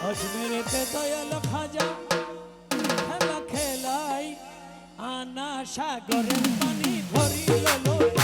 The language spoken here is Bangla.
অসমেরেতে দয়াল খাজা খেলা খেলাই আনা সাগরের পানি ধরিল লোটা